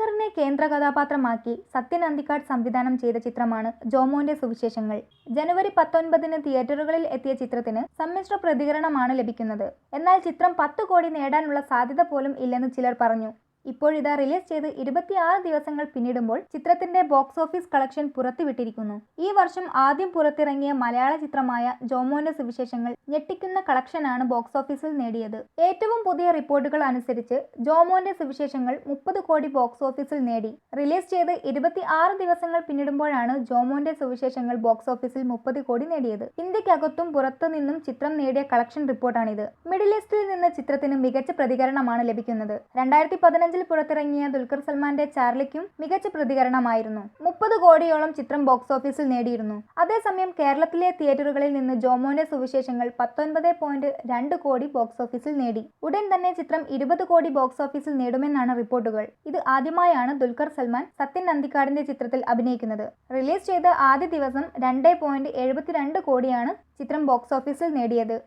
ദുൽഖറിനെ കേന്ദ്ര കഥാപാത്രമാക്കി സത്യൻ അന്തിക്കാട് സംവിധാനം ചെയ്ത ചിത്രമാണ് ജോമോന്റെ സുവിശേഷങ്ങൾ. ജനുവരി പത്തൊൻപതിന് തിയേറ്ററുകളിൽ എത്തിയ ചിത്രത്തിന് സമ്മിശ്ര പ്രതികരണമാണ് ലഭിക്കുന്നത്. എന്നാൽ ചിത്രം പത്ത് കോടി നേടാനുള്ള സാധ്യത പോലും ഇല്ലെന്ന് ചിലർ പറഞ്ഞു. ഇപ്പോഴിതാ റിലീസ് ചെയ്ത് ഇരുപത്തിയാറ് ദിവസങ്ങൾ പിന്നിടുമ്പോൾ ചിത്രത്തിന്റെ ബോക്സ് ഓഫീസ് കളക്ഷൻ പുറത്തുവിട്ടിരിക്കുന്നു. ഈ വർഷം ആദ്യം പുറത്തിറങ്ങിയ മലയാള ചിത്രമായ ജോമോന്റെ സുവിശേഷങ്ങൾ ഞെട്ടിക്കുന്ന കളക്ഷനാണ് ബോക്സ് ഓഫീസിൽ നേടിയത്. ഏറ്റവും പുതിയ റിപ്പോർട്ടുകൾ അനുസരിച്ച് ജോമോന്റെ സുവിശേഷങ്ങൾ മുപ്പത് കോടി ബോക്സ് ഓഫീസിൽ നേടി. റിലീസ് ചെയ്ത് ഇരുപത്തിയാറ് ദിവസങ്ങൾ പിന്നിടുമ്പോഴാണ് ജോമോന്റെ സുവിശേഷങ്ങൾ ബോക്സ് ഓഫീസിൽ മുപ്പത് കോടി നേടിയത്. ഇന്ത്യക്കകത്തും പുറത്തു നിന്നും ചിത്രം നേടിയ കളക്ഷൻ റിപ്പോർട്ടാണിത് മിഡിൽ ഈസ്റ്റിൽ നിന്ന് ചിത്രത്തിന് മികച്ച പ്രതികരണമാണ് ലഭിക്കുന്നത്. രണ്ടായിരത്തി പതിനഞ്ചിൽ പുറത്തിറങ്ങിയ ദുൽഖർ സൽമാന്റെ ചാർലിക്കും മികച്ച പ്രതികരണമായിരുന്നു. മുപ്പത് കോടിയോളം ചിത്രം ബോക്സ് ഓഫീസിൽ നേടിയിരുന്നു. അതേസമയം കേരളത്തിലെ തിയേറ്ററുകളിൽ നിന്ന് ജോമോന്റെ സുവിശേഷങ്ങൾ പത്തൊൻപത് പോയിന്റ് രണ്ട് കോടി ബോക്സ് ഓഫീസിൽ നേടി. ഉടൻ തന്നെ ചിത്രം ഇരുപത് കോടി ബോക്സ് ഓഫീസിൽ നേടുമെന്നാണ് റിപ്പോർട്ടുകൾ. ഇത് ആദ്യമായാണ് ദുൽഖർ സൽമാൻ സത്യൻ നന്ദിക്കാടിന്റെ ചിത്രത്തിൽ അഭിനയിക്കുന്നത്. റിലീസ് ചെയ്ത ആദ്യ ദിവസം രണ്ട് പോയിന്റ് എഴുപത്തിരണ്ട് കോടിയാണ് ചിത്രം ബോക്സ് ഓഫീസിൽ നേടിയത്.